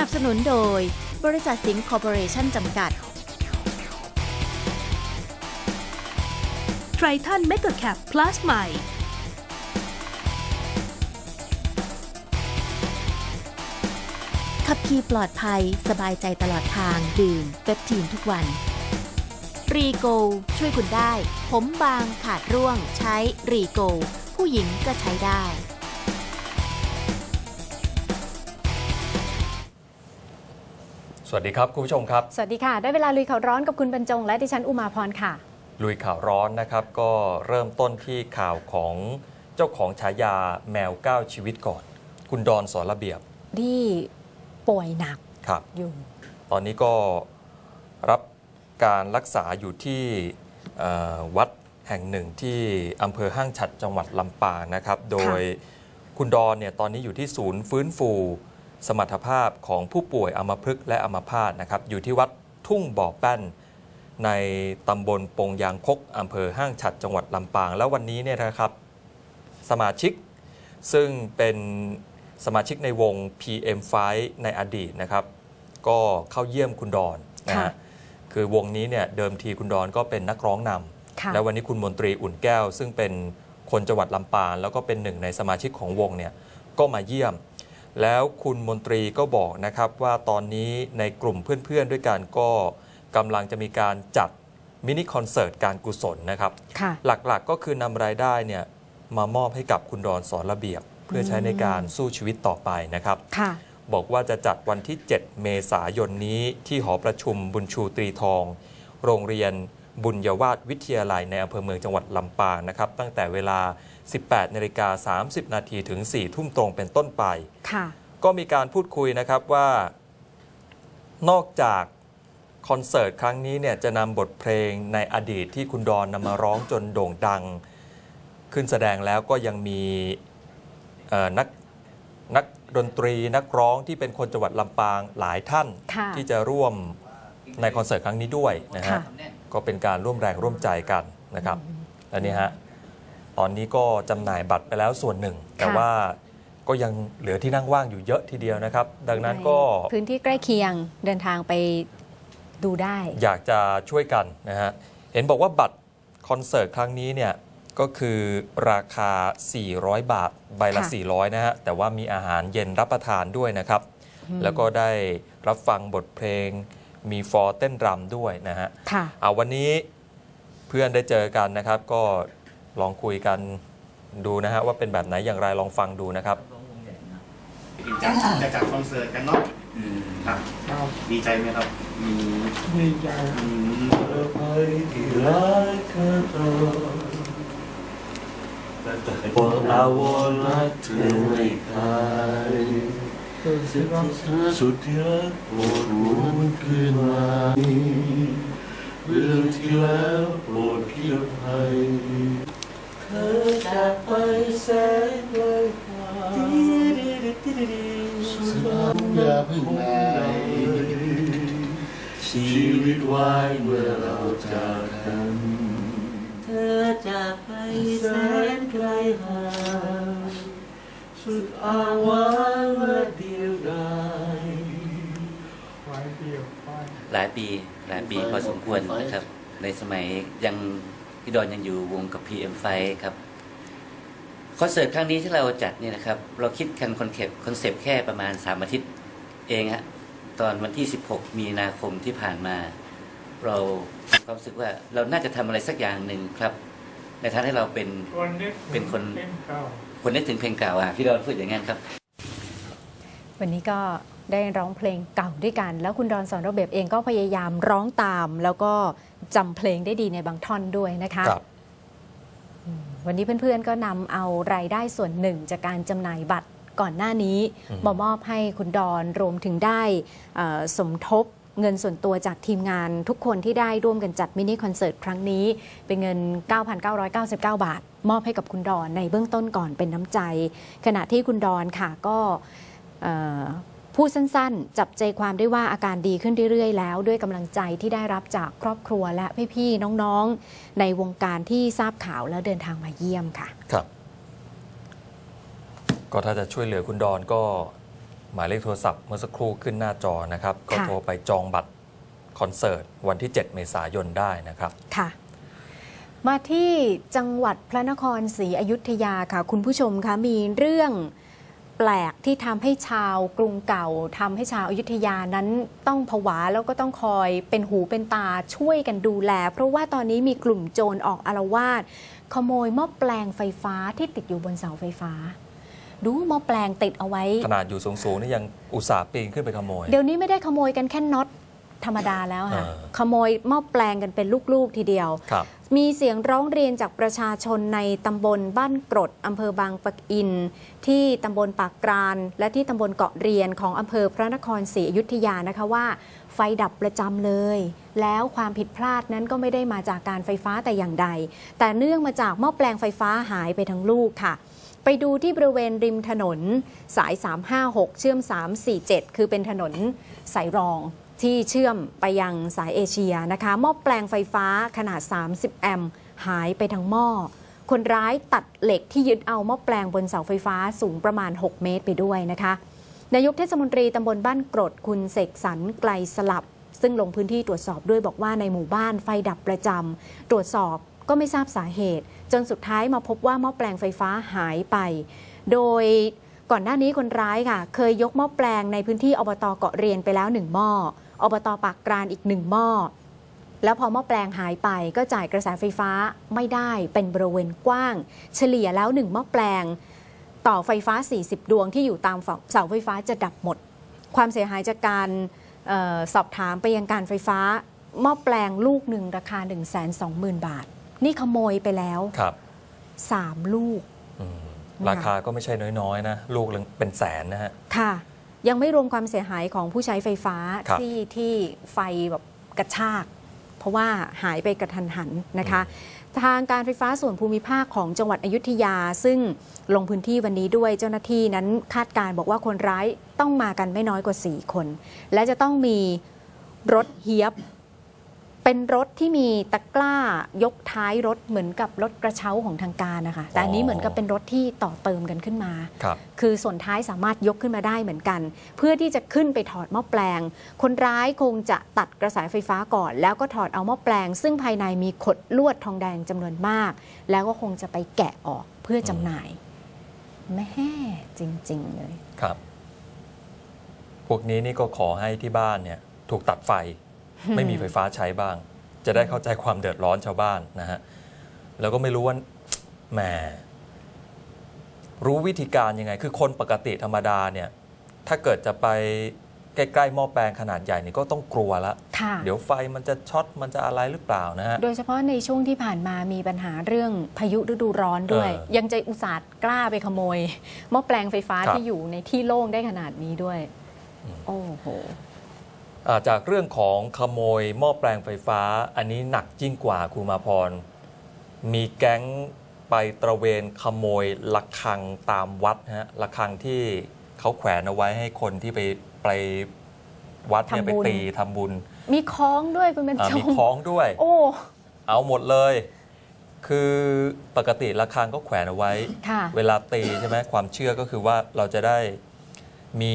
นับสนุนโดย บริษัทสิงห์คอร์ปอเรชั่นจำกัด ไทรทันเมกะแคปพลัสใหม่ ขับขี่ปลอดภัย สบายใจตลอดทาง ดื่มเปปทีนทุกวัน รีโก ช่วยคุณได้ ผมบางขาดร่วง ใช้รีโก ผู้หญิงก็ใช้ได้ สวัสดีครับคุณผู้ชมครับ สวัสดีค่ะ ได้เวลาลุยข่าวร้อนกับคุณบรรจง และดิฉันอุมาพรค่ะ ลุยข่าวร้อนนะครับ ก็เริ่มต้นที่ข่าวของเจ้าของฉายาแมว9ชีวิตก่อน คุณดอนสอนระเบียบที่ป่วยหนักครับอยู่ ตอนนี้ก็รับการรักษาอยู่ที่เอ่อวัดแห่งหนึ่งที่อำเภอห้างฉัดจังหวัดลำปางนะครับ โดยคุณดอนเนี่ยตอนนี้อยู่ที่ศูนย์ฟื้นฟู สมรรถภาพของผู้ป่วยอัมพฤกษ์และอัมพาตนะครับอยู่ที่วัดทุ่งบ่อแป้น ในตำบลปงยางคกอำเภอห้างฉัดจังหวัดลำปาง แล้ววันนี้เนี่ยนะครับสมาชิกซึ่งเป็นสมาชิกในวง PM5 ในอดีตนะครับ ก็เข้าเยี่ยมคุณดอนนะค่ะฮะคือวงนี้เนี่ยเดิมทีคุณดอนก็เป็นนักร้องนค่ะำแล้ววันนี้คุณมนตรีอุ่นแก้ว ซึ่งเป็นคนจังหวัดลำปางแล้วก็เป็นหนึ่งในสมาชิกของวงเนี่ยก็มาเยี่ยม แล้วคุณมนตรีก็บอกนะครับว่าตอนนี้ในกลุ่มเพื่อนๆด้วยกันก็กำลังจะมีการจัดมินิคอนเสิร์ตการกุศลนะครับค่ะหลักๆก็คือนำรายได้เนี่ยมามอบให้กับคุณดอนสอนระเบียบ เพื่อใช้ในการสู้ชีวิตต่อไปนะครับค่ะบอกว่าจะจัดวันที่ 7 เมษายนนี้ที่หอประชุมบุญชูตรีทอง โรงเรียนบุญยวาสวิทยาลัยในอำเภอเมืองจังหวัดลำปางนะครับ ตั้งแต่เวลา 18นาฬิกา30 นาทีถึง 4 ทุ่มตรงเป็นต้นไปค่ะก็มีการพูดคุยนะครับว่า นอกจากคอนเสิร์ตครั้งนี้เนี่ยจะนำบทเพลงในอดีตที่คุณดอนนำมาร้องจนโด่งดัง ขึ้นแสดงแล้วก็ยังมีเอ่อนักนักดนตรีนักร้องที่เป็นคนจังหวัดลำปางหลายท่านค่ะที่จะร่วมในคอนเสิร์ตครั้งนี้ด้วยนะฮะค่ะก็เป็นการร่วมแรงร่วมใจกันนะครับและนี่ฮะ ตอนนี้ก็จำหน่ายบัตรไปแล้วส่วนหนึ่ง แต่ค่ะว่าก็ยังเหลือที่นั่งว่างอยู่เยอะทีเดียวนะครับ ดังนั้นก็ในพื้นที่ใกล้เคียงเดินทางไปดูได้ อยากจะช่วยกันนะฮะเห็นบอกว่าบัตรคอนเสิร์ตครั้งนี้เนี่ยก็คือราคา 400 บาท ใบละค่ะ400 นะฮะ แต่ว่ามีอาหารเย็นรับประทานด้วยนะครับ แล้วก็ได้รับฟังบทเพลง มีฟอร์เต้นรำด้วยนะฮะค่ะเอาวันนี้เพื่อนได้เจอกันนะครับ ก็ ลองคุยกันดูนะฮะว่าเป็นแบบไหนอย่างไรลองฟังดูนะครับจะจะจัดคอนเสิร์ตกันเนาะครับดีใจไหมครับดีใจอืมเธอไปที่รักเธอต่อบอกเราว่ารักเธอไม่ขายสุดที่รักปวดหวนคืนมาเรื่องที่แล้วโปรดเกี่ยวภัยเธอจากไปแสนไกลไกลสุดอย่าเพึ่งไหนชีวิตวายเมื่อเราจากกัน เธอจากไปแสนไกลห่างสุดอาวานและเดียวดายหลายปีหลายปีพอสมควรนะครับ ในสมัยยัง พี่ดอนยังอยู่วงกับ PM5 ครับคอนเสิร์ตครั้งนี้ที่เราจัดเนี่ยนะครับ เราคิดกันคอนเซปต์คอนเซปต์แค่ประมาณ 3 อาทิตย์เองฮะตอนวันที่ 16 มีนาคมที่ผ่านมา เรามีความรู้สึกว่าเราน่าจะทำอะไรสักอย่างหนึ่งครับ ในทางที่เราเป็นเป็นคนคนนึกถึงเพลงเก่าอะพี่ดอนพูดอย่างนั้นครับ วันนี้ก็ได้ร้องเพลงเก่าด้วยกัน แล้วคุณดอนสอนระเบียบเองก็พยายามร้องตาม แล้วก็ จำเพลงได้ดีในบางท่อนด้วยนะคะครับ วันนี้เพื่อนๆก็นำเอารายได้ส่วนหนึ่งจากการจำหน่ายบัตรก่อนหน้านี้อืม มามอบให้คุณดอนรวมถึงได้เอ่อสมทบเงินส่วนตัวจากทีมงานทุกคนที่ได้ร่วมกันจัดมินิคอนเสิร์ตครั้งนี้ เป็นเงิน 9,999 บาท มอบให้กับคุณดอนในเบื้องต้นก่อนเป็นน้ำใจ ขณะที่คุณดอนค่ะก็เอ่อ พูดสั้นๆ จับใจความได้ว่าอาการดีขึ้นเรื่อยๆ แล้ว ด้วยกำลังใจที่ได้รับจากครอบครัวและพี่ๆน้องๆ ในวงการที่ทราบข่าวแล้วเดินทางมาเยี่ยมค่ะ ครับ ก็ถ้าจะช่วยเหลือคุณดอนก็หมายเลขโทรศัพท์เมื่อสักครู่ขึ้นหน้าจอนะครับ ก็ค่ะโทรไปจองบัตรคอนเสิร์ตวันที่ 7 เมษายนได้นะครับค่ะมาที่จังหวัดพระนครศรีอยุธยาค่ะ คุณผู้ชมคะมีเรื่องแปลกที่ทำให้ชาวกรุงเก่าทำให้ชาวอยุธยานั้นต้องผวาแล้วก็ต้องคอยเป็นหูเป็นตาช่วยกันดูแล เพราะว่าตอนนี้มีกลุ่มโจรออกอารวาสขโมยหม้อแปลงไฟฟ้าที่ติดอยู่บนเสาไฟฟ้า ดูหม้อแปลงติดเอาไว้ ขนาดอยู่สูงๆนี่ยังอุตส่าห์ปีนขึ้นไปขโมย เดี๋ยวนี้ไม่ได้ขโมยกันแค่น็อตธรรมดาแล้วค่ะเออขโมยหม้อแปลงกันเป็นลูกๆทีเดียวครับ มีเสียงร้องเรียนจากประชาชนในตำบลบ้านกรดอำเภอบางปะอิน ที่ตำบลปากกราน และที่ตำบลเกาะเรียนของอำเภอพระนครศรีอยุธยานะคะว่า ไฟดับประจำเลย แล้วความผิดพลาดนั้นก็ไม่ได้มาจากการไฟฟ้าแต่อย่างใด แต่เนื่องมาจากหม้อแปลงไฟฟ้าหายไปทั้งลูกค่ะไปดูที่บริเวณริมถนนสาย 356 เชื่อม 347 คือเป็นถนนสายรอง ที่เชื่อมไปยังสายเอเชียนะคะหม้อแปลงไฟฟ้าขนาด 30 แอมป์หายไปทั้งหม้อ คนร้ายตัดเหล็กที่ยึดเอาหม้อแปลงบนเสาไฟฟ้าสูงประมาณ 6 เมตรไปด้วยนะคะนายกเทศมนตรีตำบลบ้านกรดคุณเสกสรรไกลสลับ ซึ่งลงพื้นที่ตรวจสอบด้วยบอกว่าในหมู่บ้านไฟดับประจำตรวจสอบก็ไม่ทราบสาเหตุ จนสุดท้ายมาพบว่าหม้อแปลงไฟฟ้าหายไป โดยก่อนหน้านี้คนร้ายค่ะ เคยยกหม้อแปลงในพื้นที่อบตเกาะเรียนไปแล้วหนึ่งหม้อ อบตปากกรานอีกหนึ่งหม้อ แล้วพอหม้อแปลงหายไปก็จ่ายกระแสไฟฟ้าไม่ได้เป็นบริเวณกว้าง เฉลี่ยแล้วหนึ่งหม้อแปลง ต่อไฟฟ้า 40 ดวงที่อยู่ตามเสาไฟฟ้าจะดับหมด ความเสียหายจากการเออสอบถามไปยังการไฟฟ้าหม้อแปลงลูกหนึ่งราคา 1 2 0 0 0 0 บาท นี่ขโมยไปแล้วครับ3ลูกอืมค่ะราคาก็ไม่ใช่น้อยๆนะ ลูกละเป็นแสนนะฮะ ค่ะ ยังไม่รวมความเสียหายของผู้ใช้ไฟฟ้าครับที่ที่ไฟแบบกระชาก เพราะว่าหายไปกระทันหันนะคะ ทางการไฟฟ้าส่วนภูมิภาคของจังหวัดอยุธยา ซึ่งลงพื้นที่วันนี้ด้วยเจ้าหน้าที่นั้นคาดการณ์บอกว่าคนร้ายต้องมากันไม่น้อยกว่า 4 คน และจะต้องมีรถเฮียบ เป็นรถที่มีตะกร้ายกท้ายรถเหมือนกับรถกระเช้าของทางการนะคะ แต่อันนี้อ๋อเหมือนกับเป็นรถที่ต่อเติมกันขึ้นมาครับคือส่วนท้ายสามารถยกขึ้นมาได้เหมือนกัน เพื่อที่จะขึ้นไปถอดหม้อแปลง คนร้ายคงจะตัดกระแสไฟฟ้าก่อน แล้วก็ถอดเอาหม้อแปลง ซึ่งภายในมีขดลวดทองแดงจำนวนมาก แล้วก็คงจะไปแกะออกเพื่อจำหน่ายแม่จริง ๆ เลยครับ พวกนี้นี่ก็ขอให้ที่บ้านเนี่ย ถูกตัดไฟ ไม่มีไฟฟ้าใช้บ้าง จะได้เข้าใจความเดือดร้อนชาวบ้านนะฮะแล้วก็ไม่รู้ว่าแหมรู้วิธีการยังไง คือคนปกติธรรมดาเนี่ยถ้าเกิดจะไปใกล้ๆหม้อแปลงขนาดใหญ่นี่ก็ต้องกลัวละค่ะเดี๋ยวไฟมันจะช็อตมันจะอะไรหรือเปล่านะฮะ โดยเฉพาะในช่วงที่ผ่านมามีปัญหาเรื่องพายุฤดูร้อนด้วยเออยังจะอุตส่าห์กล้าไปขโมยหม้อแปลงไฟฟ้าครับที่อยู่ในที่โล่งได้ขนาดนี้ด้วย โอ้โหอ่า จากเรื่องของขโมยหม้อแปลงไฟฟ้า อันนี้หนักยิ่งกว่าครูมาพร มีแก๊งไปตระเวนขโมยระฆังตามวัดนะฮะระฆังที่เขาแขวนเอาไว้ให้คนที่ไปไปวัดเนี่ยทำไปบุญตีทำบุญ มีคล้องด้วยคุณเป็นอ่าจมีงคล้องด้วย โอ้เอาหมดเลย คือปกติระฆังก็แขวนเอาไว้ค่ะเวลาตีใช่ไหมความเชื่อก็คือว่าเราจะได้มี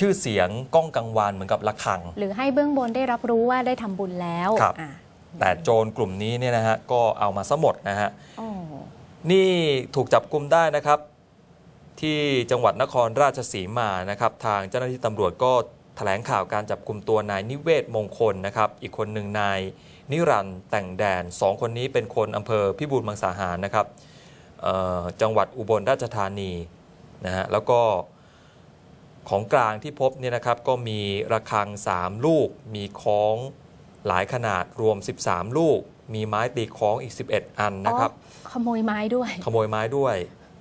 ชื่อเสียงก้องกังวานเหมือนกับระฆัง หรือให้เบื้องบนได้รับรู้ว่าได้ทำบุญแล้วครับอะแต่โจรกลุ่มนี้เนี่ยนะฮะก็เอามาซะหมดนะฮะโอ้นี่ถูกจับกลุ่มได้นะครับ ที่จังหวัดนครราชสีมานะครับ ทางเจ้าหน้าที่ตำรวจก็แถลงข่าวการจับกลุ่มตัวนายนิเวศมงคลนะครับ อีกคนหนึ่งนายนิรันดร์แต่งแดนสองคนนี้เป็นคนอำเภอพิบูลมังสาหารนะครับเอ่อจังหวัดอุบลราชธานีนะฮะแล้วก็ ของกลางที่พบเนี่ยนะครับก็มีระฆัง 3 ลูก มีค้องหลายขนาดรวม 13 ลูก มีไม้ตีคล้องอีก 11 อันนะครับอ๋อขโมยไม้ด้วย ขโมยไม้ด้วย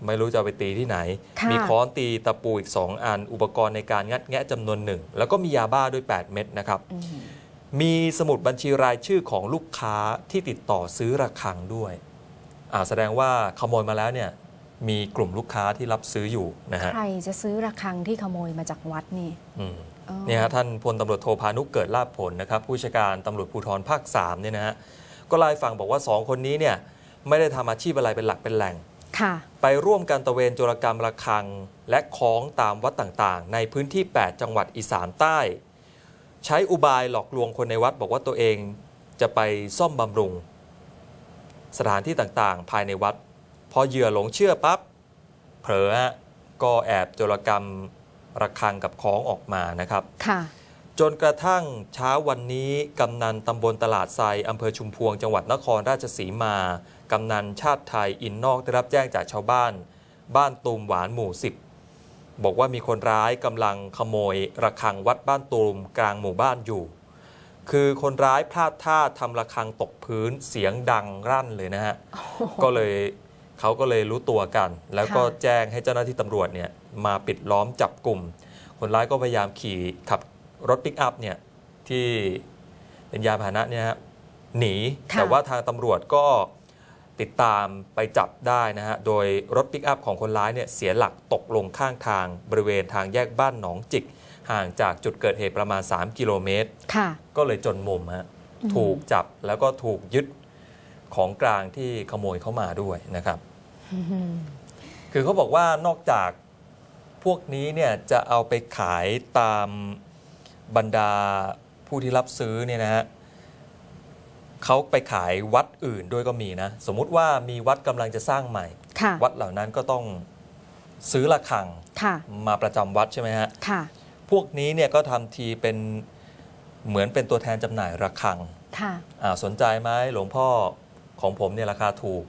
ไม่รู้จะเอาไปตีที่ไหนค่ะมีค้อนตีตะปูอีก 2 อัน อุปกรณ์ในการงัดแงะจำนวนหนึ่ง แล้วก็มียาบ้าด้วย 8 เม็ดนะครับอืมมีสมุดบัญชีรายชื่อของลูกค้าที่ติดต่อซื้อระฆังด้วย อ่าแสดงว่าขโมยมาแล้วเนี่ย มีกลุ่มลูกค้าที่รับซื้ออยู่นะฮะใครจะซื้อระฆังที่ขโมยมาจากวัดนี่อืมอ๋อเนี่ยฮะท่านพลตำรวจโทพานุเกิดลาภผลนะครับ ผู้บัญชาการตำรวจภูธรภาค3เนี่ยนะฮะก็เล่าให้ฟังบอกว่า 2 คนนี้เนี่ยไม่ได้ทำอาชีพอะไรเป็นหลักเป็นแหล่งค่ะไปร่วมกันตระเวนโจรกรรมระฆังและคล้องตามวัดต่างๆ ในพื้นที่ 8 จังหวัดอีสานใต้ ใช้อุบายหลอกลวงคนในวัดบอกว่าตัวเองจะไปซ่อมบำรุง สถานที่ต่างๆ ภายในวัด พอเหยื่อหลงเชื่อปั๊บเผลอฮะก็แอบโจรกรรมระฆังกับคล้องออกมานะครับค่ะจนกระทั่งเช้าวันนี้กำนันตำบลตลาดไซอำเภอชุมพวงจังหวัดนครราชสีมากำนันชาติไทยอินนอกได้รับแจ้งจากชาวบ้าน บ้านตูมหวานหมู่สิบบอกว่ามีคนร้ายกำลังขโมยระฆังวัดบ้านตูมกลางหมู่บ้านอยู่ คือคนร้ายพลาดท่าทำระฆังตกพื้นเสียงดังรั่นเลยนะฮะ ก็เลย เขาก็เลยรู้ตัวกัน แล้วก็ค่ะแจ้งให้เจ้าหน้าที่ตำรวจเนี่ยมาปิดล้อมจับกลุ่ม คนร้ายก็พยายามขี่ขับรถปิกอัพเนี่ยที่เป็นยานพาหนะเนี่ยฮะหนีค่ะแต่ว่าทางตำรวจก็ติดตามไปจับได้นะฮะ โดยรถปิกอัพของคนร้ายเนี่ยเสียหลักตกลงข้างทางบริเวณทางแยกบ้านหนองจิก ห่างจากจุดเกิดเหตุประมาณ 3 กิโลเมตรค่ะก็เลยจนมุมฮะ ถูกจับแล้วก็ถูกยึด ของกลางที่ขโมยเข้ามาด้วยนะครับ คือเขาบอกว่านอกจากพวกนี้เนี่ยจะเอาไปขายตามบรรดาผู้ที่รับซื้อเนี่ยนะฮะเขาไปขายวัดอื่นด้วยก็มีนะ สมมุติว่ามีวัดกำลังจะสร้างใหม่ค่ะวัดเหล่านั้นก็ต้องซื้อระฆังค่ะมาประจำวัดใช่ไหมฮะค่ะพวกนี้เนี่ยก็ทำทีเป็นเหมือนเป็นตัวแทนจำหน่ายระฆังค่ะอ่าสนใจไหมหลวงพ่อ ของผมเนี่ยราคาถูก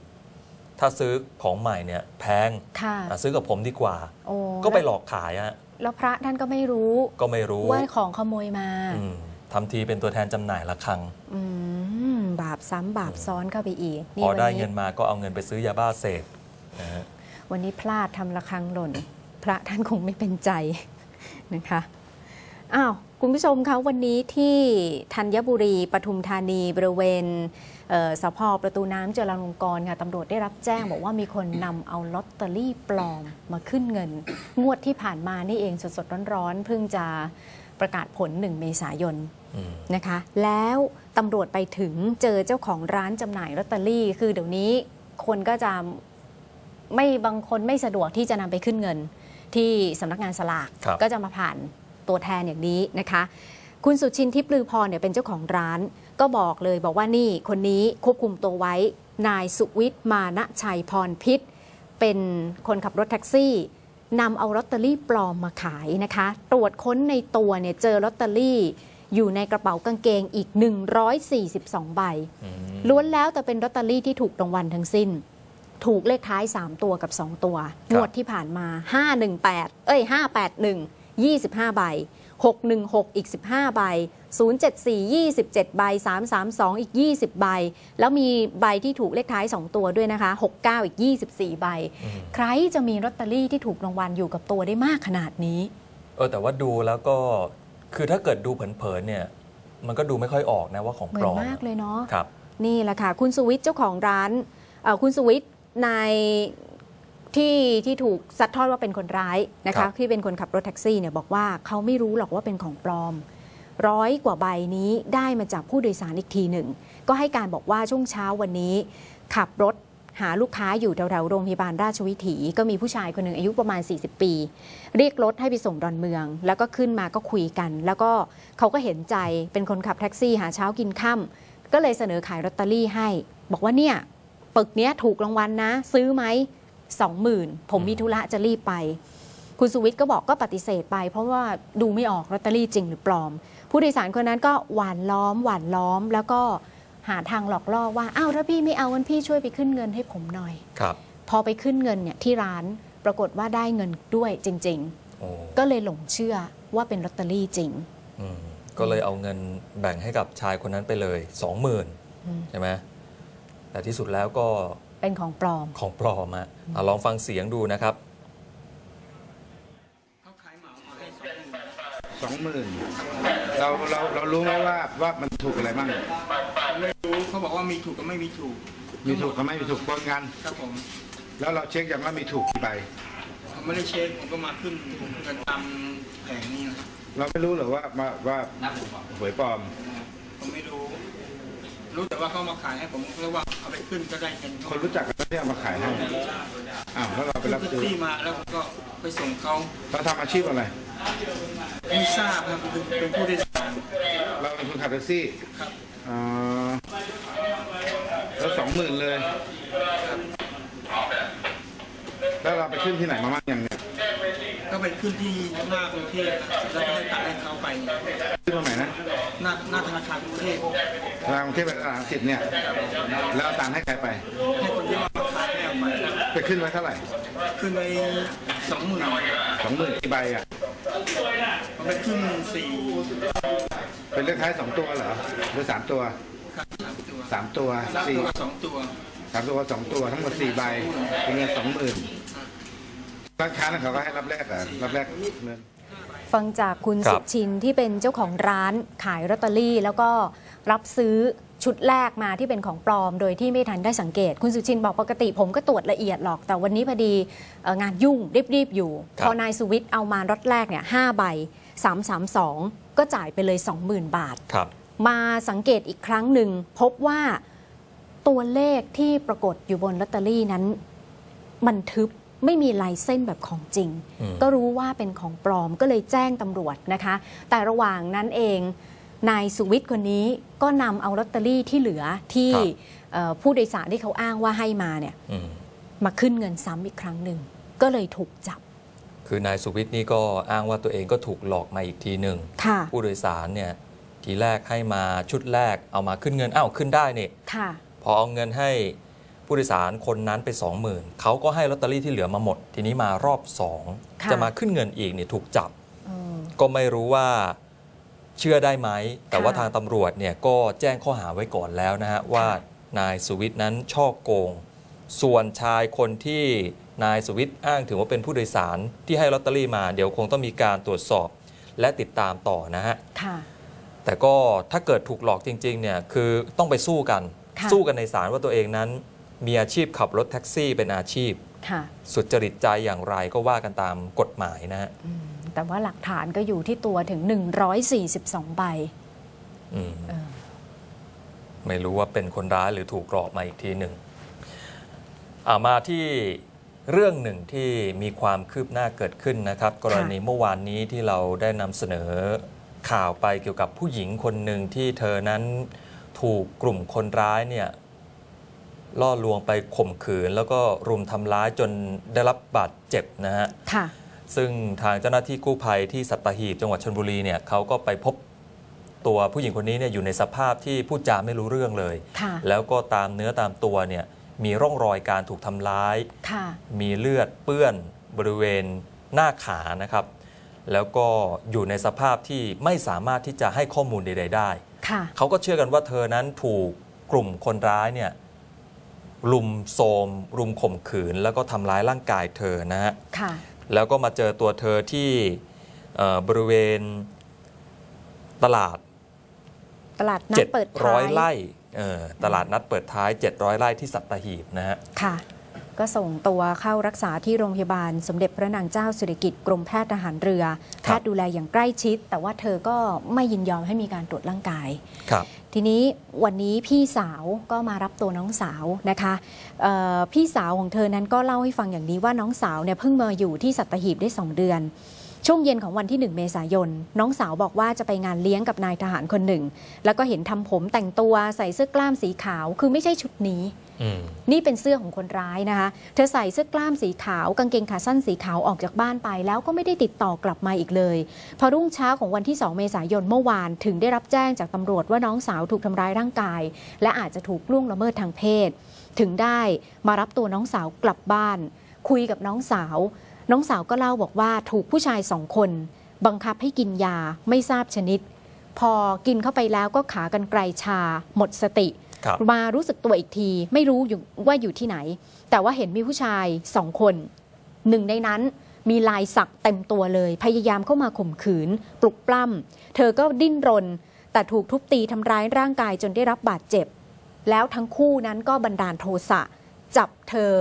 ถ้าซื้อของใหม่เนี่ยแพงค่ะอะซื้อกับผมดีกว่าโอ้ก็ไปหลอกขายฮะแล้วพระท่านก็ไม่รู้ ก็ไม่รู้ว่าของขโมยมาอืมทำทีเป็นตัวแทนจำหน่ายระฆังอืมบาปซ้ำบาปซ้อนเข้าไปอีกพอได้วัเงินมาก็เอาเงินไปซื้อยาบ้าเสพนะฮะวันนี้พลาดทำระฆังหล่น พระท่านคงไม่เป็นใจนะคะ อ้าวคุณผู้ชมคะวันนี้ที่ธัญบุรีปทุมธานีบริเวณเอ่อสพประตูน้ำจุฬาลงกรณ์ค่ะตำรวจได้รับแจ้งบอกว่ามีคนนำเอาลอตเตอรี่ปลอมมาขึ้นเงิน งวดที่ผ่านมานี่เองสดๆร้อนๆเพิ่งจะประกาศผล 1 เมษายนอืมนะคะ แล้วตำรวจไปถึงเจอเจ้าของร้านจำหน่ายลอตเตอรี่ คือเดี๋ยวนี้คนก็จะไม่บางคนไม่สะดวกที่จะนำไปขึ้นเงิน ที่สำนักงานสลากครับก็จะมาผ่าน ตัวแทนอย่างนี้นะคะ คุณสุชินทิพย์ลือพรเนี่ยเป็นเจ้าของร้าน ก็บอกเลยบอกว่านี่คนนี้ควบคุมตัวไว้ นายสุวิทย์มานะชัยพรพิษ เป็นคนขับรถแท็กซี่นำเอาลอตเตอรี่ปลอมมาขายนะคะ ตรวจค้นในตัวเนี่ยเจอลอตเตอรี่อยู่ในกระเป๋ากางเกงอีก 142 ใบอืมล้วนแล้วแต่เป็นลอตเตอรี่ที่ถูกรางวัลทั้งสิ้น ถูกเลขท้าย 3 ตัวกับ 2 ตัว งวดที่ผ่านมา 518 เอ้ย 581 25 ใบ 616 อีก 15 ใบ 074 27 ใบ 332 อีก 20 ใบ แล้วมีใบที่ถูกเลขท้าย 2 ตัวด้วยนะคะ 69 อีก 24 ใบอืมใครจะมีลอตเตอรี่ที่ถูกรางวัลอยู่กับตัวได้มากขนาดนี้ เออ แต่ว่าดูแล้วก็ คือถ้าเกิดดูเผินๆเนี่ย มันก็ดูไม่ค่อยออกนะว่าของเหมืปอลนอมมากเลยเนาะ ครับ นี่แหละค่ะ คุณสุวิทย์เจ้าของร้านเอ่อคุณสุวิทย์นาย ที่ที่ถูกซัดทอดว่าเป็นคนร้ายนะครัคะบที่เป็นคนขับรถแท็กซี่เนี่ยบอกว่าเขาไม่รู้หรอกว่าเป็นของปลอม ร้อยกว่าใบนี้ได้มาจากผู้โดยสารอีกทีหนึ่ง ก็ให้การบอกว่าช่วงเช้าวันนี้ ขับรถหาลูกค้าอยู่แถวๆโรงพยาบาลราชวิถี ก็มีผู้ชายคนหนึ่งอายุประมาณ 40 ปี เรียกรถให้ไปส่งดอนเมือง แล้วก็ขึ้นมาก็คุยกัน แล้วก็เขาก็เห็นใจเป็นคนขับแท็กซี่หาเช้ากินค่ำก็เลยเสนอขายลอตเตอรี่ให้ บอกว่าเนี่ยปึกเนี้ยถูกรางวัลนะซื้อไหม สองหมื่นผมมีธุระจะรีบไป คุณสุวิทย์ก็บอกก็ปฏิเสธไป เพราะว่าดูไม่ออกลอตเตอรี่จริงหรือปลอม ผู้โดยสารคนนั้นก็หวานล้อมหวานล้อม แล้วก็หาทางหลอกล่อว่าอ้าวถ้าพี่ไม่เอาวันพี่ช่วยไปขึ้นเงินให้ผมหน่อยครับ พอไปขึ้นเงินเนี่ยที่ร้านปรากฏว่าได้เงินด้วยจริงโอ้ๆก็เลยหลงเชื่อว่าเป็นลอตเตอรี่จริงอืมก็เลยเอาเงินแบ่งให้กับชายคนนั้นไปเลยสองหมื่นอืมใช่ไหมแต่ที่สุดแล้วก็ เป็นของปลอม ของปลอมอะอะลองฟังเสียงดูนะครับสองหมื่นเราเราเรารู้ไหมว่าว่ามันถูกอะไรบ้างไม่รู้เขาบอกว่ามีถูกกับไม่มีถูก มีถูกกับไม่มีถูกปนกันครับผมแล้วเราเช็คอย่างว่ามีถูกกี่ใบผมไม่ได้เช็คผมก็มาขึ้นกันตามแผงนี่นะเราไม่รู้เหรอว่าว่าว่าหวยปลอมผมไม่รู้ รรู้แต่ว่าเขามาขายให้ผมก็เลยว่าเอาไปขึ้นก็ได้กันคนรู้จักกันที่เอามาขายให้อ้าวแล้วเราไปรับแท็กซื้อซี่มาแล้วก็ไปส่งเขาเราทำอาชีพอะไรไม่ทราบครับเป็นเป็นผู้โดยสารเราเป็นคนขับแท็กซี่ครับอ๋อแล้วสองหมื่นเลยแล้วเราไปขึ้นที่ไหนมาบ้างยังเนี่ย ก็ไปขึ้นที่หน้ากรุงเทพแล้วก็ให้ตัดให้เขาไปขึ้นตรงไหนนะหน้าหน้าธนาคารกรุงเทพทางกรุงเทพเป็นอ่างสิทธิ์เนี่ย แล้วเอาตังค์ให้ใครไป ให้คนที่มาขายให้เอาไปไปขึ้นไว้เท่าไหร่ ขึ้นไปสองหมื่นสองหมื่นกี่ใบอะเอาไปขึ้นสี่เป็นเลขท้ายสองตัวเหรอหรือสามตัวครับสามตัวสามตัวสามสี่ตัวกับสองตัวสามตัวสองตัวทั้งหมดสี่ใบเป็นเงินสองหมื่น ร้านค้านั่นเขาก็ให้รับแรกเหรอรับแรกเงินฟังจากคุณครับสุชินที่เป็นเจ้าของร้านขายลอตเตอรี่ แล้วก็รับซื้อชุดแรกมาที่เป็นของปลอม โดยที่ไม่ทันได้สังเกต คุณสุชินบอกปกติผมก็ตรวจละเอียดหรอกแต่วันนี้พอดีเอ่องานยุ่งรีบๆอยู่ครับพอนายสุวิทย์เอามารถแรกเนี่ยห้าใบ 332 ก็จ่ายไปเลย 20,000 บาทครับมาสังเกตอีกครั้งหนึ่งพบว่าตัวเลขที่ปรากฏอยู่บนลอตเตอรี่นั้น มันทึบ ไม่มีลายเส้นแบบของจริงอืมก็รู้ว่าเป็นของปลอมก็เลยแจ้งตำรวจนะคะ แต่ระหว่างนั้นเองนายสุวิทย์คนนี้ก็นำเอาลอตเตอรี่ที่เหลือที่เอ่อผู้โดยสารที่เขาอ้างว่าให้มาเนี่ยอืมมาขึ้นเงินซ้ำอีกครั้งหนึ่งก็เลยถูกจับ คือนายสุวิทย์นี่ก็อ้างว่าตัวเองก็ถูกหลอกมาอีกทีหนึ่งค่ะผู้โดยสารเนี่ยทีแรกให้มาชุดแรกเอามาขึ้นเงินอ้าวขึ้นได้นี่ค่ะพอเอาเงินให้ ผู้โดยสารคนนั้นไป 20,000เขาก็ให้ลอตเตอรี่ที่เหลือมาหมด ทีนี้มารอบสองค่ะจะมาขึ้นเงินอีกเนี่ยถูกจับเออก็ไม่รู้ว่าเชื่อได้ไหม แต่ว่าค่ะทางตำรวจเนี่ยก็แจ้งข้อหาไว้ก่อนแล้วนะฮะว่านายสุวิทย์นั้นช่อโกง ส่วนชายคนที่นายสุวิทย์อ้างถึงว่าเป็นผู้โดยสารที่ให้ลอตเตอรี่มาเดี๋ยวคงต้องมีการตรวจสอบและติดตามต่อนะฮะค่ะแต่ก็ถ้าเกิดถูกหลอกจริงๆเนี่ยคือต้องไปสู้กันค่ะสู้กันในศาลว่าตัวเองนั้น มีอาชีพขับรถแท็กซี่เป็นอาชีพค่ะสุจริตใจอย่างไรก็ว่ากันตามกฎหมายนะฮะอืมแต่ว่าหลักฐานก็อยู่ที่ตัวถึง 142 ใบอืมเออไม่รู้ว่าเป็นคนร้ายหรือถูกหลอกมาอีกทีหนึ่งอ่ามาที่เรื่องหนึ่งที่มีความคืบหน้าเกิดขึ้นนะครับ กรณีเมื่อวานนี้ที่เราได้นำเสนอข่าวไปเกี่ยวกับผู้หญิงคนหนึ่งที่เธอนั้นถูกกลุ่มคนร้ายเนี่ย ล่อลวงไปข่มขืน แล้วก็รุมทำร้ายจนได้รับบาดเจ็บนะฮะค่ะ ซึ่งทางเจ้าหน้าที่กู้ภัยที่สัตหีบจังหวัดชลบุรีเนี่ยเขาก็ไปพบตัวผู้หญิงคนนี้เนี่ยอยู่ในสภาพที่พูดจาไม่รู้เรื่องเลย ค่ะ แล้วก็ตามเนื้อตามตัวเนี่ยมีร่องรอยการถูกทำร้าย ค่ะ มีเลือดเปื้อนบริเวณหน้าขานะครับ แล้วก็อยู่ในสภาพที่ไม่สามารถที่จะให้ข้อมูลใด ๆ ได้ ค่ะ เขาก็เชื่อกันว่าเธอนั้นถูกกลุ่มคนร้ายเนี่ย รุมโทรมรุมข่มขืน แล้วก็ทำร้ายร่างกายเธอนะฮะค่ะแล้วก็มาเจอตัวเธอที่เอ่อบริเวณตลาดตลาดนัดเปิดท้าย700ไร่เออตลาดนัดเปิดท้าย 700 ไร่ที่สัตหีบนะฮะค่ะ ก็ส่งตัวเข้ารักษาที่โรงพยาบาลสมเด็จพระนางเจ้าสิริกิติ์กรมแพทย์ทหารเรือแพทย์ดูแลอย่างใกล้ชิด แต่ว่าเธอก็ไม่ยินยอมให้มีการตรวจร่างกายครับ ทีนี้วันนี้พี่สาวก็มารับตัวน้องสาวนะคะพี่สาวของเธอนั้นก็เล่าให้ฟังอย่างนี้ว่าน้องสาวเนี่ยเพิ่งมาอยู่ที่สัตหีบได้ 2 เดือน ช่วงเย็นของวันที่ 1 เมษายน น้องสาวบอกว่าจะไปงานเลี้ยงกับนายทหารคนหนึ่ง แล้วก็เห็นทำผมแต่งตัวใส่เสื้อกล้ามสีขาว คือไม่ใช่ชุดนี้อืมนี่เป็นเสื้อของคนร้ายนะคะ เธอใส่เสื้อกล้ามสีขาวกางเกงขาสั้นสีขาวออกจากบ้านไป แล้วก็ไม่ได้ติดต่อกลับมาอีกเลย พอรุ่งเช้าของวันที่ 2 เมษายนเมื่อวานถึงได้รับแจ้งจากตำรวจว่าน้องสาวถูกทำร้ายร่างกาย และอาจจะถูกล่วงละเมิดทางเพศ ถึงได้มารับตัวน้องสาวกลับบ้าน คุยกับน้องสาว น้องสาวก็เล่าบอกว่าถูกผู้ชายสองคน บังคับให้กินยาไม่ทราบชนิด พอกินเข้าไปแล้วก็ขากันไกลชา หมดสติครับมารู้สึกตัวอีกทีไม่รู้อยู่ว่าอยู่ที่ไหน แต่ว่าเห็นมีผู้ชายสองคน หนึ่งในนั้นมีลายสักเต็มตัวเลย พยายามเข้ามาข่มขืน ปลุกปล้ำเธอก็ดิ้นรน แต่ถูกทุบตีทำร้ายร่างกายจนได้รับบาดเจ็บ แล้วทั้งคู่นั้นก็บันดาลโทสะจับเธอ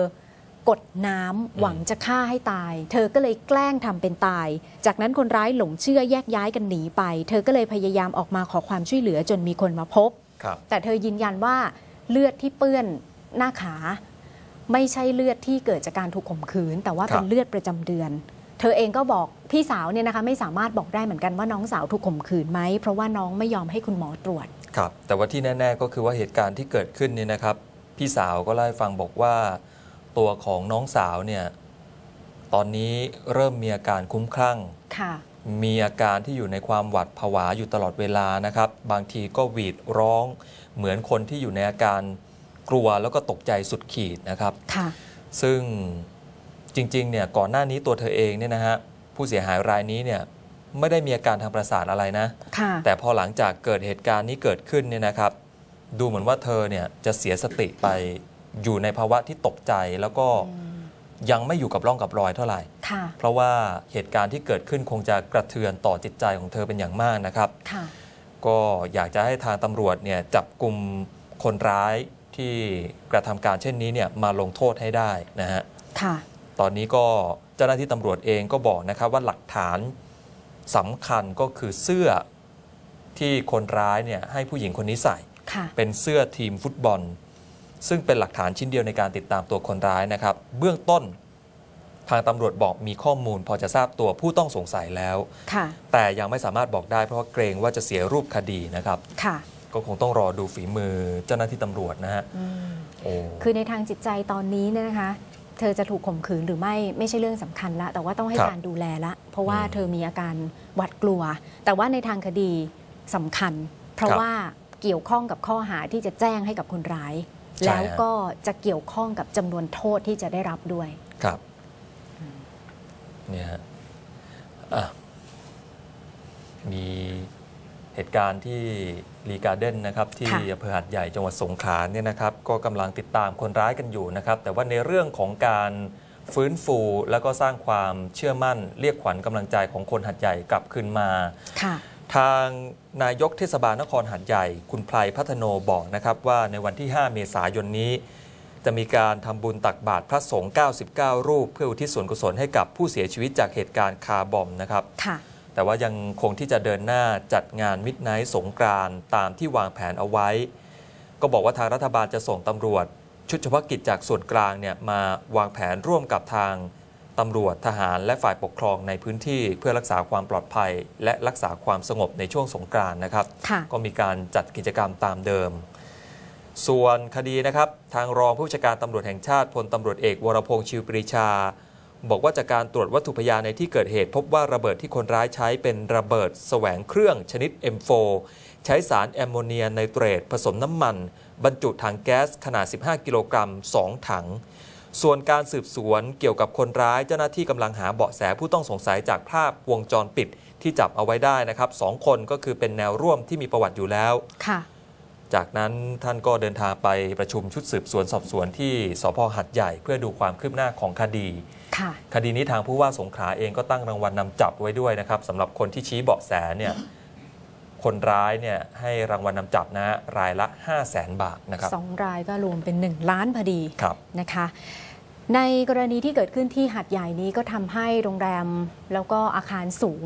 กดน้ำหวังจะฆ่าให้ตาย เธอก็เลยแกล้งทำเป็นตาย จากนั้นคนร้ายหลงเชื่อแยกย้ายกันหนีไป เธอก็เลยพยายามออกมาขอความช่วยเหลือจนมีคนมาพบครับแต่เธอยืนยันว่าเลือดที่เปื้อนหน้าขา ไม่ใช่เลือดที่เกิดจากการถูกข่มขืน แต่ว่าครับเป็นเลือดประจำเดือน เธอเองก็บอกพี่สาวเนี่ยนะคะไม่สามารถบอกได้เหมือนกันว่าน้องสาวถูกข่มขืนไหมเพราะว่าน้องไม่ยอมให้คุณหมอตรวจครับแต่ว่าที่แน่ ๆ ก็คือว่าเหตุการณ์ที่เกิดขึ้นเนี่ยนะครับ พี่สาวก็เล่าให้ฟังบอกว่า ตัวของน้องสาวเนี่ยตอนนี้เริ่มมีอาการคุ้มคลั่งค่ะมีอาการที่อยู่ในความหวาดผวาอยู่ตลอดเวลานะครับ บางทีก็หวีดร้อง เหมือนคนที่อยู่ในอาการกลัวแล้วก็ตกใจสุดขีดนะครับค่ะซึ่งจริงๆเนี่ยก่อนหน้านี้ตัวเธอเองเนี่ยนะฮะผู้เสียหายรายนี้เนี่ยไม่ได้มีอาการทางประสาทอะไรนะค่ะแต่พอหลังจากเกิดเหตุการณ์นี้เกิดขึ้นเนี่ยนะครับ ดูเหมือนว่าเธอเนี่ยจะเสียสติไป อยู่ในภาวะที่ตกใจแล้วก็ยังไม่อยู่กับร่องกับรอยเท่าไหร่ค่ะเพราะว่าเหตุการณ์ที่เกิดขึ้นคงจะกระเทือนต่อจิตใจของเธอเป็นอย่างมากนะครับค่ะก็อยากจะให้ทางตำรวจเนี่ยจับกลุ่มคนร้ายที่กระทำการเช่นนี้เนี่ยมาลงโทษให้ได้นะฮะค่ะตอนนี้ก็เจ้าหน้าที่ตำรวจเองก็บอกนะครับว่าหลักฐานสำคัญก็คือเสื้อที่คนร้ายเนี่ยให้ผู้หญิงคนนี้ใส่ค่ะเป็นเสื้อทีมฟุตบอล ซึ่งเป็นหลักฐานชิ้นเดียวในการติดตามตัวคนร้ายนะครับ เบื้องต้นทางตำรวจบอกมีข้อมูล พอจะทราบตัวผู้ต้องสงสัยแล้วค่ะแต่ยังไม่สามารถบอกได้เพราะว่าเกรงว่าจะเสียรูปคดีนะครับค่ะก็คงต้องรอดูฝีมือเจ้าหน้าที่ตำรวจนะฮะอืมโอ้คือในทางจิตใจตอนนี้เนี่ยนะคะ เธอจะถูกข่มขืนหรือไม่ไม่ใช่เรื่องสำคัญละ แต่ว่าต้องให้ครับการดูแลละ เพราะว่าอืมเธอมีอาการหวาดกลัว แต่ว่าในทางคดีสำคัญ เพราะครับว่าเกี่ยวข้องกับข้อหาที่จะแจ้งให้กับคนร้ายใช่ แล้วฮะก็จะเกี่ยวข้องกับจำนวนโทษที่จะได้รับด้วย ครับเนี่ยฮะอะมีเหตุการณ์ที่รีการ์เด้นนะครับที่ค่ะอำเภอหัดใหญ่จังหวัดสงขลาเนี่ยนะครับ ก็กำลังติดตามคนร้ายกันอยู่นะครับ แต่ว่าในเรื่องของการฟื้นฟูแล้วก็สร้างความเชื่อมั่น เรียกขวัญกำลังใจของคนหัดใหญ่กลับคืนมาค่ะ ทางนายกเทศบาลนครหัดใหญ่ คุณไพรพัฒโนบอกนะครับว่าในวันที่ 5 เมษายนนี้ จะมีการทำบุญตักบาตรพระสงฆ์ 99 รูป เพื่ออุทิศส่วนกุศลให้กับผู้เสียชีวิตจากเหตุการณ์คาร์บอมนะครับค่ะแต่ว่ายังคงที่จะเดินหน้าจัดงานมิดไนท์สงกรานต์ตามที่วางแผนเอาไว้ ก็บอกว่าทางรัฐบาลจะส่งตำรวจ ชุดเฉพาะกิจจากส่วนกลางเนี่ยมาวางแผนร่วมกับทาง ตำรวจทหารและฝ่ายปกครองในพื้นที่เพื่อรักษาความปลอดภัย และรักษาความสงบในช่วงสงกรานต์นะครับค่ะก็มีการจัดกิจกรรมตามเดิม ส่วนคดีนะครับ ทางรองผู้บัญชาการตำรวจแห่งชาติพลตำรวจเอกวรพงษ์ชิวปรีชา บอกว่าจากการตรวจวัตถุพยานในที่เกิดเหตุ พบว่าระเบิดที่คนร้ายใช้เป็นระเบิดแสวงเครื่องชนิด M4 ใช้สารแอมโมเนียไนเตรตผสมน้ำมัน บรรจุถังแก๊สขนาด 15 กิโลกรัม 2 ถัง ส่วนการสืบสวนเกี่ยวกับคนร้ายเจ้าหน้าที่กำลังหาเบาะแสผู้ต้องสงสัยจากภาพวงจรปิดที่จับเอาไว้ได้นะครับสองคนก็คือเป็นแนวร่วมที่มีประวัติอยู่แล้วค่ะจากนั้นท่านก็เดินทางไปประชุมชุดสืบสวนสอบสวนที่สพหัดใหญ่เพื่อดูความคืบหน้าของคดีค่ะคดีนี้ทางผู้ว่าสงขลาเองก็ตั้งรางวัลนำจับไว้ด้วยนะครับสำหรับคนที่ชี้เบาะแสเนี่ยคนร้ายเนี่ยให้รางวัลนำจับนะฮะรายละ 5 0 0แสนบาทนะครับสองรายก็รวมเป็น 1 ล้านพอดีครับนะคะ ในกรณีที่เกิดขึ้นที่หัดใหญ่นี้ก็ทำให้โรงแรม แล้วก็อาคารสูง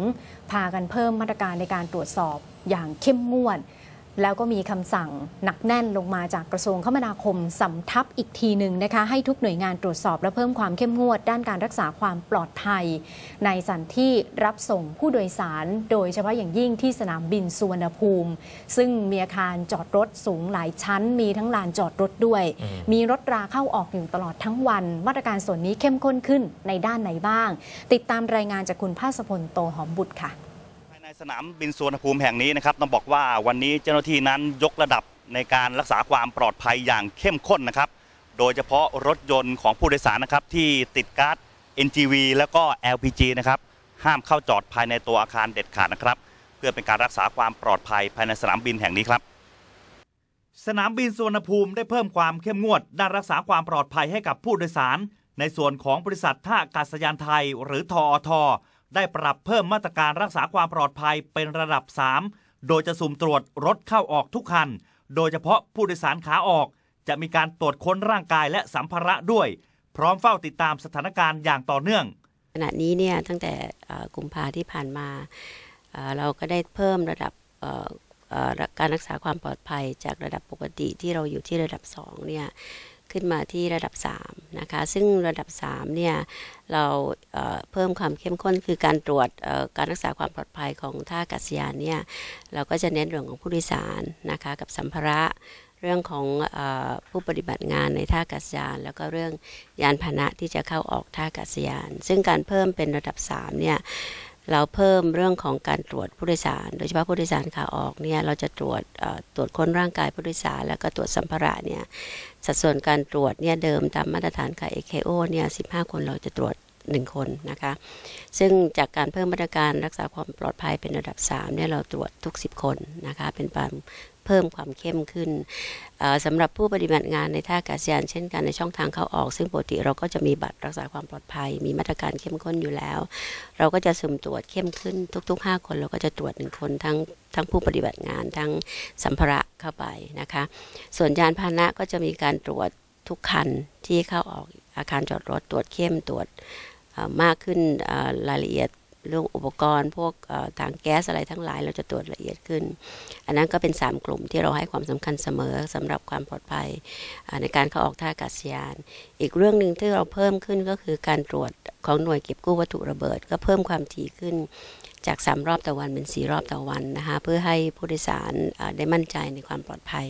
พากันเพิ่มมาตรการในการตรวจสอบอย่างเข้มงวด แล้วก็มีคำสั่งหนักแน่นลงมาจากกระทรวงคมนาคมสำทับอีกทีหนึ่งนะคะ ให้ทุกหน่วยงานตรวจสอบและเพิ่มความเข้มงวด ด้านการรักษาความปลอดภัย ในสถานที่รับส่งผู้โดยสาร โดยเฉพาะอย่างยิ่งที่สนามบินสุวรรณภูมิ ซึ่งมีอาคารจอดรถสูงหลายชั้น มีทั้งลานจอดรถด้วย มีรถราเข้าออกอยู่ตลอดทั้งวัน มาตรการส่วนนี้เข้มข้นขึ้นในด้านไหนบ้าง ติดตามรายงานจากคุณภาสพลโตหอมบุตรค่ะ สนามบินสุวรรณภูมิแห่งนี้นะครับต้องบอกว่าวันนี้เจ้าหน้าที่นั้นยกระดับในการรักษาความปลอดภัยอย่างเข้มข้นนะครับ โดยเฉพาะรถยนต์ของผู้โดยสารนะครับที่ติดก๊าซ NGV แล้วก็ LPG นะครับห้ามเข้าจอดภายในตัวอาคารเด็ดขาดนะครับ เพื่อเป็นการรักษาความปลอดภัยภายในสนามบินแห่งนี้ครับ สนามบินสุวรรณภูมิได้เพิ่มความเข้มงวดด้านรักษาความปลอดภัยให้กับผู้โดยสาร ในส่วนของบริษัทท่าอากาศยานไทย หรือทอท ได้ปรับเพิ่มมาตรการรักษาความปลอดภัยเป็นระดับ 3 โดยจะสุ่มตรวจรถเข้าออกทุกคัน โดยเฉพาะผู้โดยสารขาออก จะมีการตรวจค้นร่างกายและสัมภาระด้วย พร้อมเฝ้าติดตามสถานการณ์อย่างต่อเนื่อง ขณะนี้เนี่ยตั้งแต่กุมภาที่ผ่านมา เราก็ได้เพิ่มระดับการรักษาความปลอดภัยจากระดับปกติที่เราอยู่ที่ระดับ2เนี่ย ขึ้นมาที่ระดับ 3 นะคะ ซึ่งระดับ 3 เนี่ย เราเเพิ่มความเข้มข้นคือการตรวจการรักษาความปลอดภัยของท่าอากาศยานเนี่ย เราก็จะเน้นเรื่องของผู้โดยสารนะคะ กับสัมภาระเรื่องของอผู้ปฏิบัติงานในท่าอากาศยาน แล้วก็เรื่องยานพาหนะที่จะเข้าออกท่าอากาศยาน ซึ่งการเพิ่มเป็นระดับ 3 เนี่ย เราเพิ่มเรื่องของการตรวจผู้โดยสาร โดยเฉพาะผู้โดยสารขาออกเนี่ยเราจะตรวจตรวจค้นร่างกายผู้โดยสาร แล้วก็ตรวจสัมภาระเนี่ยสัดส่วนการตรวจเนี่ยเดิมตามมาตรฐานของ AKO เนี่ย15 คนเราจะตรวจ 1 คนนะคะ ซึ่งจากการเพิ่มมาตรการรักษาความปลอดภัยเป็นระดับ 3 เนี่ยเราตรวจทุก 10 คนนะคะ เป็นกาม เพิ่มความเข้มขึ้นสำหรับผู้ปฏิบัติงานในท่าอากาศยานเช่นกันในช่องทางเข้าออก ซึ่งปกติเราก็จะมีบัตรรักษาความปลอดภัย มีมาตรการเข้มข้นอยู่แล้ว เราก็จะสุ่มตรวจเข้มขึ้นทุก ๆ 5 คนเราก็จะตรวจ1คนทั้งทั้งผู้ปฏิบัติงานทั้งสัมภาระเข้าไปนะคะ ส่วนยานพาหนะก็จะมีการตรวจทุกคันที่เข้าออกอาคารจอดรถตรวจเข้มตรวจมากขึ้นรายละเอียด เรื่องอุปกรณ์ พวกถังแก๊สอะไรทั้งหลาย เราจะตรวจละเอียดขึ้น อันนั้นก็เป็น 3 กลุ่มที่เราให้ความสำคัญเสมอสำหรับความปลอดภัยในการเข้าออกท่าอากาศยาน อีกเรื่องหนึ่งที่เราเพิ่มขึ้นก็คือการตรวจของหน่วยเก็บกู้วัตถุระเบิด ก็เพิ่มความถี่ขึ้นจาก 3 รอบต่อวันเป็น 4 รอบต่อวันนะคะเพื่อให้ผู้โดยสารได้มั่นใจในความปลอดภัย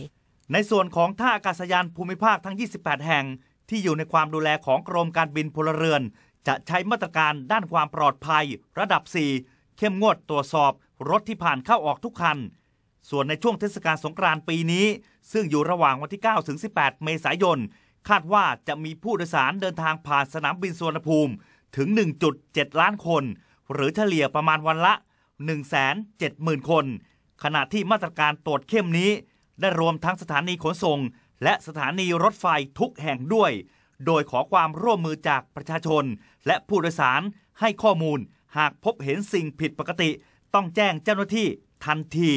ในส่วนของท่าอากาศยานภูมิภาคทั้ง 28 แห่งที่อยู่ในความดูแลของกรมการบินพลเรือน จะใช้มาตรการด้านความปลอดภัย ระดับ 4 เข้มงวดตรวจสอบรถที่ผ่านเข้าออกทุกคัน ส่วนในช่วงเทศกาลสงกรานต์ปีนี้ ซึ่งอยู่ระหว่างวันที่ 9 ถึง 18 เมษายน คาดว่าจะมีผู้โดยสารเดินทางผ่านสนามบินสุวรรณภูมิถึง 1.7 ล้านคน หรือเฉลี่ยประมาณวันละ 170,000 คน ขณะที่มาตรการตรวจเข้มนี้ ได้รวมทั้งสถานีขนส่ง และสถานีรถไฟทุกแห่งด้วย โดยขอความร่วมมือจากประชาชน และผู้โดยสารให้ข้อมูล หากพบเห็นสิ่งผิดปกติ ต้องแจ้งเจ้าหน้าที่ทันที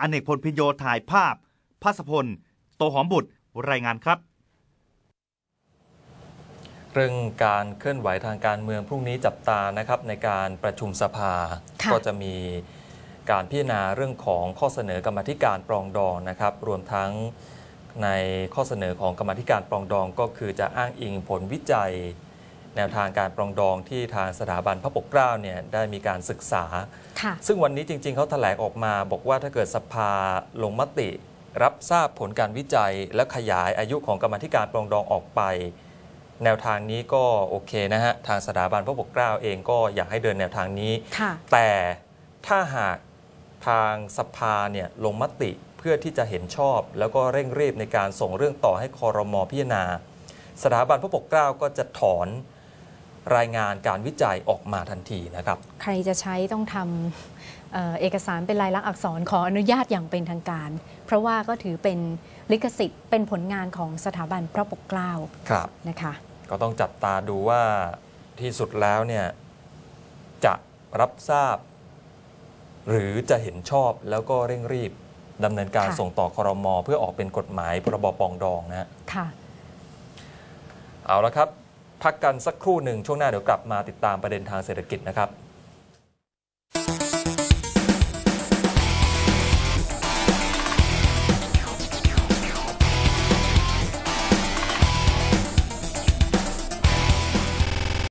อเนกพลพินโยถ่ายภาพพัสพล โตหอมบุตร รายงานครับ เรื่องการเคลื่อนไหวทางการเมืองพรุ่งนี้จับตานะครับในการประชุมสภาค่ะก็จะมีการพิจารณาเรื่องของข้อเสนอกรรมาธิการปรองดองนะครับ รวมทั้ง ในข้อเสนอของกรรมาธิการปรองดองก็คือจะอ้างอิงผลวิจัย แนวทางการปรองดองที่ทางสถาบันพระปกเกล้าเนี่ยได้มีการศึกษาค่ะซึ่งวันนี้จริง ๆเขาแถลงออกมา บอกว่าถ้าเกิดสภาลงมติ รับทราบผลการวิจัย และขยายอายุของกรรมาธิการปรองดองออกไป แนวทางนี้ก็โอเคนะฮะทางสถาบันพระปกเกล้าเองก็อยากให้เดินแนวทางนี้ค่ะแต่ถ้าหาก ทางสภาเนี่ยลงมติเพื่อที่จะเห็นชอบ แล้วก็เร่งรีบในการส่งเรื่องต่อให้คอรมอพิจารณา สถาบันพระปกเกล้าก็จะถอนรายงานการวิจัยออกมาทันทีนะครับ ใครจะใช้ต้องทำเอ่อเอกสารเป็นลายลักษณ์อักษรขออนุญาตอย่างเป็นทางการ เพราะว่าก็ถือเป็นลิขสิทธิ์เป็นผลงานของสถาบันพระปกเกล้าครับนะคะ ก็ต้องจับตาดูว่าที่สุดแล้วเนี่ยจะรับทราบ หรือจะเห็นชอบแล้วก็เร่งรีบดำเนินการค่ะส่งต่อคอรมอเพื่อออกเป็นกฎหมายพรบปรองดองนะฮะค่ะ เอาละครับ พักกันสักครู่หนึ่งช่วงหน้าเดี๋ยวกลับมาติดตามประเด็นทางเศรษฐกิจนะครับ